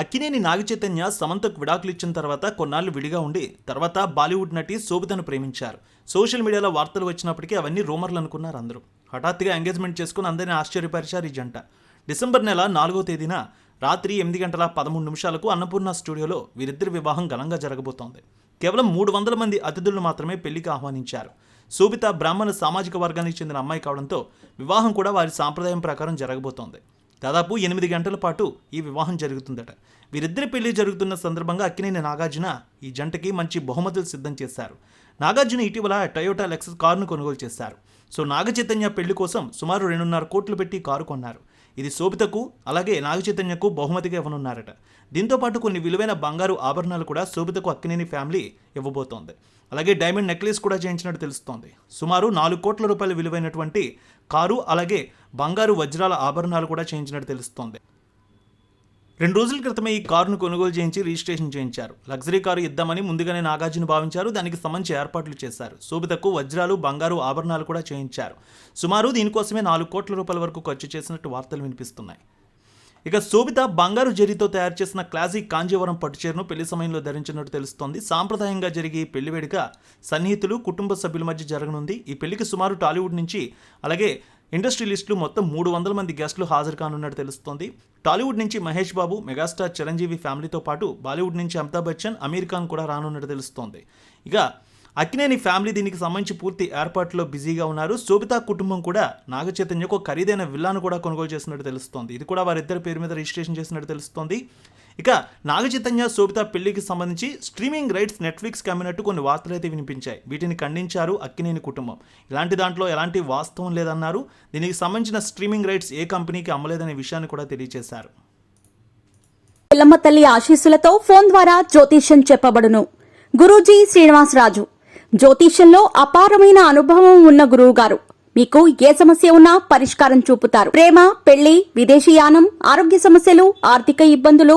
అక్కినేని నాగచైతన్య సమంతకు విడాకులు ఇచ్చిన తర్వాత కొన్నాళ్ళు విడిగా ఉండి తర్వాత బాలీవుడ్ నటి శోభితను ప్రేమించారు. సోషల్ మీడియాలో వార్తలు వచ్చినప్పటికీ అవన్నీ రూమర్లు అనుకున్నారు అందరూ. హఠాత్తుగా ఎంగేజ్మెంట్ చేసుకుని అందరినీ ఆశ్చర్యపరిచారు ఈ జంట. డిసెంబర్ నెల నాలుగో తేదీన రాత్రి ఎనిమిది గంటల పదమూడు నిమిషాలకు అన్నపూర్ణ స్టూడియోలో వీరిద్దరి వివాహం ఘనంగా జరగబోతోంది. కేవలం మూడు వందల మంది అతిథులను మాత్రమే పెళ్ళికి ఆహ్వానించారు. శోభిత బ్రాహ్మణ సామాజిక వర్గానికి చెందిన అమ్మాయి కావడంతో వివాహం కూడా వారి సాంప్రదాయం ప్రకారం జరగబోతోంది. దాదాపు ఎనిమిది గంటల పాటు ఈ వివాహం జరుగుతుందట. వీరిద్దరి పెళ్ళి జరుగుతున్న సందర్భంగా అక్కినేని నాగార్జున ఈ జంటకి మంచి బహుమతులు సిద్ధం చేశారు. నాగార్జున ఇటీవల టయోటా లెక్సస్ కారును కొనుగోలు చేశారు. సో నాగ చైతన్య పెళ్ళి కోసం సుమారు రెండున్నర కోట్లు పెట్టి కారు కొన్నారు. ఇది శోభితకు అలాగే నాగచైతన్యకు బహుమతిగా ఇవ్వనున్నారట. దీంతో పాటు కొన్ని విలువైన బంగారు ఆభరణాలు కూడా శోభితకు అక్కినేని ఫ్యామిలీ ఇవ్వబోతోంది. అలాగే డైమండ్ నెక్లెస్ కూడా చేయించినట్టు తెలుస్తోంది. సుమారు నాలుగు కోట్ల రూపాయల విలువైనటువంటి కారు అలాగే బంగారు వజ్రాల ఆభరణాలు కూడా చేయించినట్టు తెలుస్తోంది. రెండు రోజుల క్రితమే ఈ కారును కొనుగోలు చేయించి రిజిస్ట్రేషన్ చేయించారు. లగ్జరీ కారు ఇద్దామని ముందుగానే నాగార్జున భావించారు. దానికి సంబంధించి ఏర్పాట్లు చేశారు. శోభితకు వజ్రాలు బంగారు ఆభరణాలు కూడా చేయించారు. సుమారు దీనికోసమే నాలుగు కోట్ల రూపాయల వరకు ఖర్చు చేసినట్టు వార్తలు వినిపిస్తున్నాయి. ఇక శోభిత బంగారు జరీతో తయారు చేసిన క్లాసిక్ కాంజీవరం పట్టుచీరను పెళ్ళి సమయంలో ధరించినట్టు తెలుస్తోంది. సాంప్రదాయంగా జరిగే ఈ పెళ్ళి వేడుక సన్నిహితులు కుటుంబ సభ్యుల మధ్య జరగనుంది. ఈ పెళ్ళికి సుమారు టాలీవుడ్ నుంచి అలాగే ఇండస్ట్రియలిస్టులు మొత్తం మూడు వందల మంది గెస్టులు హాజరు కానున్నట్టు తెలుస్తోంది. టాలీవుడ్ నుంచి మహేష్ బాబు మెగాస్టార్ చిరంజీవి ఫ్యామిలీతో పాటు బాలీవుడ్ నుంచి అమితాబ్ బచ్చన్ అమీర్ ఖాన్ కూడా రానున్నట్టు తెలుస్తోంది. ఇక అక్కినేని ఫ్యామిలీ దీనికి సంబంధించి పూర్తి ఏర్పాట్లో బిజీగా ఉన్నారు. శోభితా కుటుంబం కూడా నాగ చైతన్యకు ఖరీదైన విల్లాను కూడా కొనుగోలు చేసినట్టు తెలుస్తోంది. ఇది కూడా వారిద్దరి పేరు మీద రిజిస్ట్రేషన్ చేసినట్టు తెలుస్తోంది. ఇక నాగ చైతన్య శోభిత పెళ్ళికి సంబంధించి స్ట్రీమింగ్ రైట్స్ నెట్ఫ్లిక్స్ కమ్మినట్టు కొన్ని వార్తలు అయితే వినిపించాయి. వీటిని ఖండించారు అక్కినేని కుటుంబం. ఇలాంటి దాంట్లో ఎలాంటి వాస్తవం లేదన్నారు. దీనికి సంబంధించిన స్ట్రీమింగ్ రైట్స్ ఏ కంపెనీకి అమ్మలేదనే విషయాన్ని కూడా తెలియజేశారు పిల్లమ్మ తల్లి ఆశీస్సులతో ఫోన్ ద్వారా జ్యోతిష్యం చెప్పబడును. గురూజీ శ్రీనివాసరాజు. జ్యోతిష్యంలో అపారమైన అనుభవం ఉన్న గురువు గారు మీకు ఏ సమస్య ఉన్నా పరిష్కారం చూపుతారు. ప్రేమ పెళ్ళి విదేశీయానం ఆరోగ్య సమస్యలు ఆర్థిక ఇబ్బందులు